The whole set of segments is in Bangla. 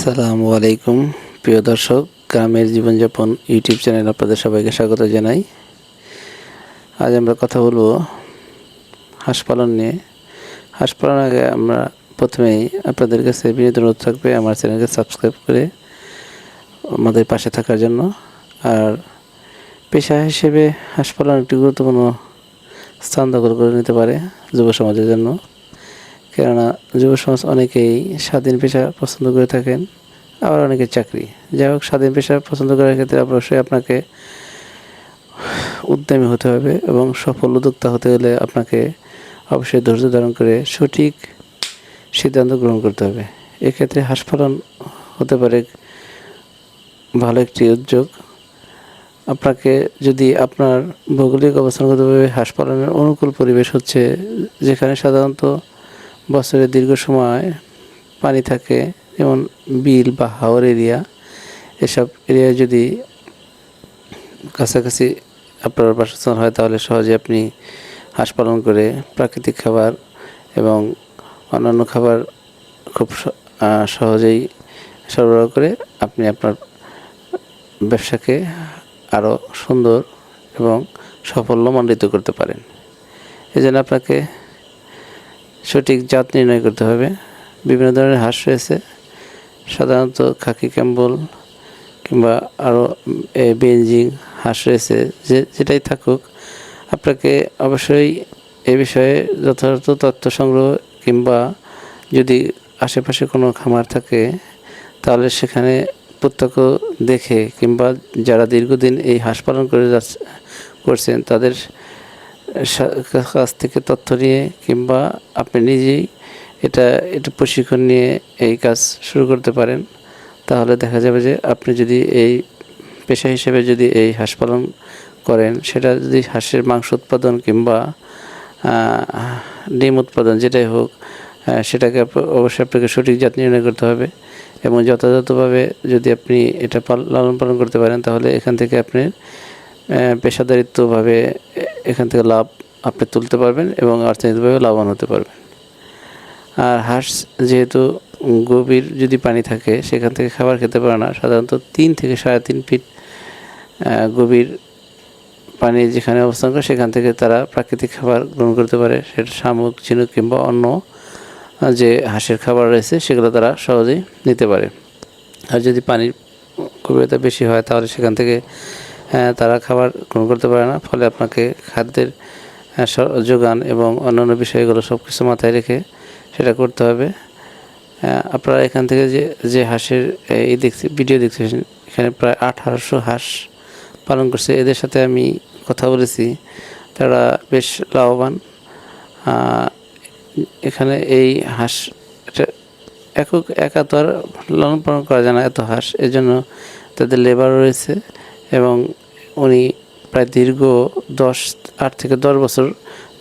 আসসালামু আলাইকুম। প্রিয় দর্শক, গ্রামের জীবনযাপন ইউটিউব চ্যানেল আপনাদের সবাইকে স্বাগত জানাই। আজ আমরা কথা বলব হাঁস পালন নিয়ে। হাঁস পালন আগে আমরা প্রথমেই আপনাদের কাছে বিনীত অনুরোধ থাকবে আমার চ্যানেলকে সাবস্ক্রাইব করে আমাদের পাশে থাকার জন্য। আর পেশা হিসেবে হাঁস পালন একটি গুরুত্বপূর্ণ স্থান দখল করে নিতে পারে যুব সমাজের জন্য। কেননা যুব সমাজ অনেকেই স্বাধীন পেশা পছন্দ করে থাকেন, আবার অনেকে চাকরি। যাই হোক, স্বাধীন পেশা পছন্দ করার ক্ষেত্রে অবশ্যই আপনাকে উদ্যমী হতে হবে এবং সফল উদ্যোক্তা হতে হলে আপনাকে অবশ্যই ধৈর্য ধারণ করে সঠিক সিদ্ধান্ত গ্রহণ করতে হবে। এক্ষেত্রে হাঁসপালন হতে পারে ভালো একটি উদ্যোগ। আপনাকে যদি আপনার ভৌগোলিক অবস্থানগতভাবে হাঁস পালনের অনুকূল পরিবেশ হচ্ছে, যেখানে সাধারণত বছরের দীর্ঘ সময় পানি থাকে, যেমন বিল বা হাওর এরিয়া, এসব এরিয়ায় যদি কাছাকাছি আপনার বাসস্থান হয়, তাহলে সহজে আপনি হাঁস পালন করে প্রাকৃতিক খাবার এবং অন্যান্য খাবার খুব সহজেই সরবরাহ করে আপনি আপনার ব্যবসাকে আরও সুন্দর এবং সাফল্যমণ্ডিত করতে পারেন। এই জন্য আপনাকে সঠিক জাত নির্ণয় করতে হবে। বিভিন্ন ধরনের হাঁস রয়েছে। সাধারণত খাকি ক্যাম্বল কিংবা আরও বেঞ্জিং হাঁস রয়েছে, যে, যেটাই থাকুক। আপনাকে অবশ্যই এ বিষয়ে যথাযথ তথ্য সংগ্রহ কিংবা যদি আশেপাশে কোনো খামার থাকে, তাহলে সেখানে প্রত্যক্ষ দেখে কিংবা যারা দীর্ঘদিন এই হাঁস পালন করে যাচ্ছে, করছেন, তাদের কাছ থেকে তথ্য নিয়ে কিংবা আপনি নিজেই এটা এটা প্রশিক্ষণ নিয়ে এই কাজ শুরু করতে পারেন, তাহলে দেখা যাবে যে আপনি যদি এই পেশা হিসেবে যদি এই হাঁস পালন করেন, সেটা যদি হাঁসের মাংস উৎপাদন কিংবা ডিম উৎপাদন যেটাই হোক সেটাকে অবশ্যই আপনাকে সঠিক জাত নির্ণয় করতে হবে এবং যথাযথভাবে যদি আপনি এটা লালন পালন করতে পারেন, তাহলে এখান থেকে আপনি পেশাদারিত্বভাবে এখান থেকে লাভ আপনি তুলতে পারবেন এবং অর্থনৈতিকভাবে লাভবান হতে পারবেন। আর হাঁস যেহেতু গভীর যদি পানি থাকে, সেখান থেকে খাবার খেতে পারে না। সাধারণত তিন থেকে সাড়ে তিন ফিট গভীর পানি যেখানে অবস্থান করে, সেখান থেকে তারা প্রাকৃতিক খাবার গ্রহণ করতে পারে। সেটা শামুক, ঝিনুক কিংবা অন্য যে হাঁসের খাবার রয়েছে, সেগুলো তারা সহজেই নিতে পারে। আর যদি পানির গভীরতা বেশি হয়, তাহলে সেখান থেকে তারা খাবার গ্রহণ করতে পারে না। ফলে আপনাকে খাদ্যের যোগান এবং অন্যান্য বিষয়গুলো সব কিছু মাথায় রেখে সেটা করতে হবে। আপনারা এখান থেকে যে যে হাঁসের, এই দেখছি, ভিডিও দেখতেছেন এখানে প্রায় আঠারোশো হাঁস পালন করছে। এদের সাথে আমি কথা বলেছি। তারা বেশ লাভবান। এখানে এই হাঁস একক, একা তো আর লালন পালন করা যায় না এত হাঁস। এর জন্য তাদের লেবার রয়েছে এবং উনি প্রায় দীর্ঘ দশ, আট থেকে দশ বছর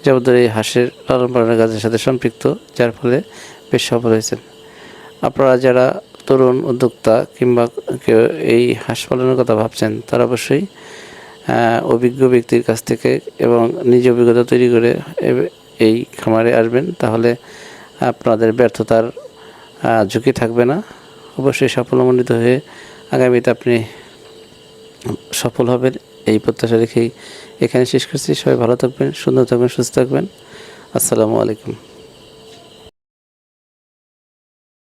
যাবত এই হাঁসের লালন পালনের কাজের সাথে সম্পৃক্ত, যার ফলে বেশ সফল হয়েছেন। আপনারা যারা তরুণ উদ্যোক্তা কিংবা কেউ এই হাঁস পালনের কথা ভাবছেন, তারা অবশ্যই অভিজ্ঞ ব্যক্তির কাছ থেকে এবং নিজ অভিজ্ঞতা তৈরি করে এই খামারে আসবেন। তাহলে আপনাদের ব্যর্থতার ঝুঁকি থাকবে না। অবশ্যই সাফল্যমণ্ডিত হয়ে আগামীতে আপনি সফল হবেন। এই প্রত্যাশা রেখেই এখানে শেষ করছি। সবাই ভালো থাকবেন, সুন্দর থাকবেন, সুস্থ থাকবেন। আসসালামু আলাইকুম।